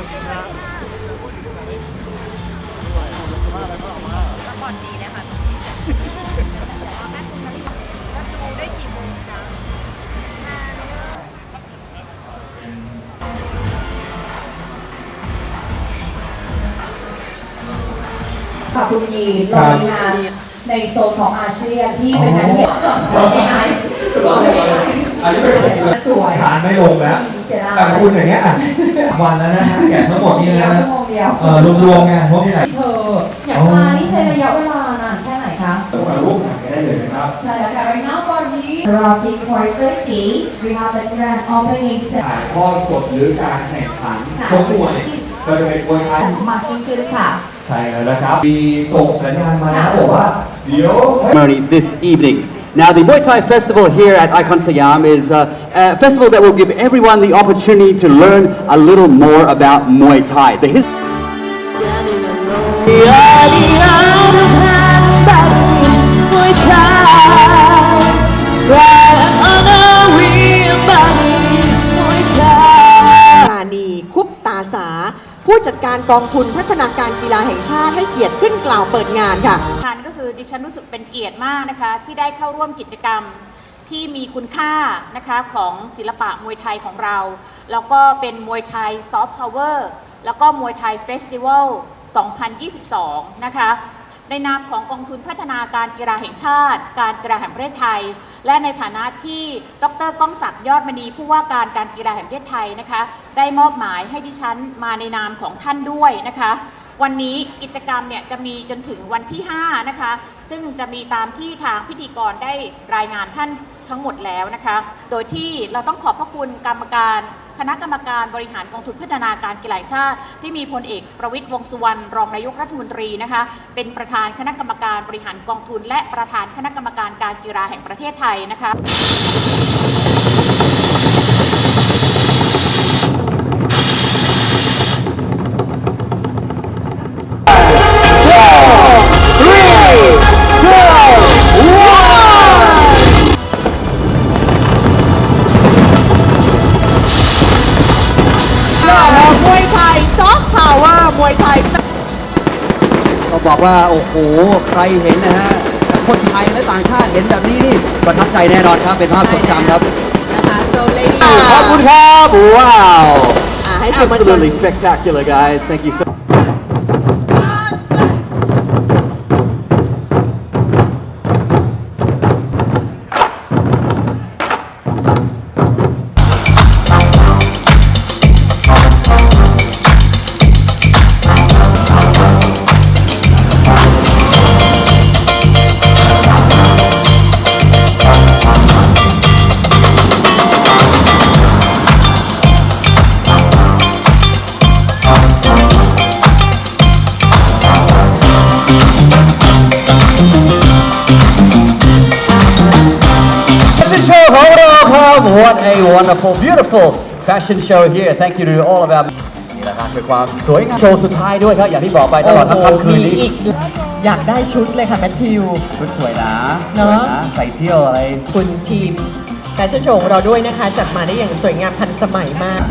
ก่อนดีเลยค่ะตรงนี้แม่คุณนาฬิกาแล้วดูได้กี่โมงจ๊ะค่ะคุณยีนเรามีงานในโซนของอาเซียนที่เป็นงานที่เอไออันนี้เป็นสวยทานไม่ลงแล้ว เสียดายแต่คุณอย่างเงี้ยอะวันแล้วนะฮะแกะทั้งหมดนี้เดียวนะชั่วโมงเดียวเออรวมๆไงพวกที่ไหนเธออยากมานี่ใช้ระยะเวลานานแค่ไหนคะต้องมาร่วมถ่ายกันได้เลยนะครับ ใช่แล้วค่ะ right now for you Jurassic Park 30 we have the grand opening ถ่ายทอดสดหรือการแข่งขันค่ะชกมวยก็จะเป็นมวยไทยมากยิ่งขึ้นค่ะ ใช่แล้วนะครับ มีส่งสัญญาณมานะบอกว่าเดี๋ยว ceremony this evening. Now, the Muay Thai Festival here at Icon Siam is uh, a festival that will give everyone the opportunity to learn a little more about Muay Thai. The history Standing alone. ผู้จัดการกองทุนพัฒนาการกีฬาแห่งชาติให้เกียรติขึ้นกล่าวเปิดงานค่ะทันก็คือดิฉันรู้สึกเป็นเกียรติมากนะคะ ที่ได้เข้าร่วมกิจกรรมที่มีคุณค่านะคะของศิลปะมวยไทยของเรา แล้วก็เป็นมวยไทยซอฟต์พาวเวอร์แล้วก็มวยไทยเฟสติวัล2022 นะคะ ในนามของกองทุนพัฒนาการกีฬาแห่งชาติ การกีฬาแห่งประเทศไทย และในฐานะที่ดรก้องศักดิ์ยอดมณีผู้ว่าการการกีฬาแห่งประเทศไทยนะคะ ได้มอบหมายให้ดิฉันมาในนามของท่านด้วยนะคะ วันนี้กิจกรรมเนี่ยจะมีจนถึงวันที่ 5 นะคะ ซึ่งจะมีตามที่ทางพิธีกรได้รายงานท่านทั้งหมดแล้วนะคะ โดยที่เราต้องขอบพระคุณกรรมการ คณะกรรมการบริหารกองทุนพัฒนาการกีฬาชาติ ที่มีพลเอกประวิตยวงสุวรรณรองนายกรัฐมนตรีนะคะ เป็นประธานคณะกรรมการบริหารกองทุน และประธานคณะกรรมการการกีฬาแห่งประเทศไทยนะคะ วเวอร์มวยไทยก็บอกว่าโอ้โหใครเห็นนะฮะทั้งคนไทยและต่างชาติเห็นแบบนี้นี่ประทับใจแน่นอนครับเป็นภาพทรงจำครับนะคะโซเลนขอบคุณครับว้าวอ่าให้สื่อมวลชน Absolutely spectacular guys thank you so What a wonderful beautiful fashion show here Thank you to all of our นี่แหละครับเป็นความสวยงามโชว์สุดท้ายด้วยครับ อย่างที่บอกไปตลอดทั้งค่ำคืนนี้ มีอีกอยากได้ชุดเลยค่ะแมทธิว ชุดสวยนะสเนวยอะนะใส่เที่ยวอะไร คุณทีมแฟชั่นโชว์ของเราด้วยนะคะ จัดมาได้อย่างสวยงามทันสมัยมาก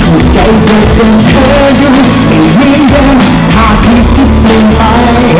ถูกใจเธอกเกินเธออยู่ไม่ยิ่ยมหากที่ที่เปลี่ยนไป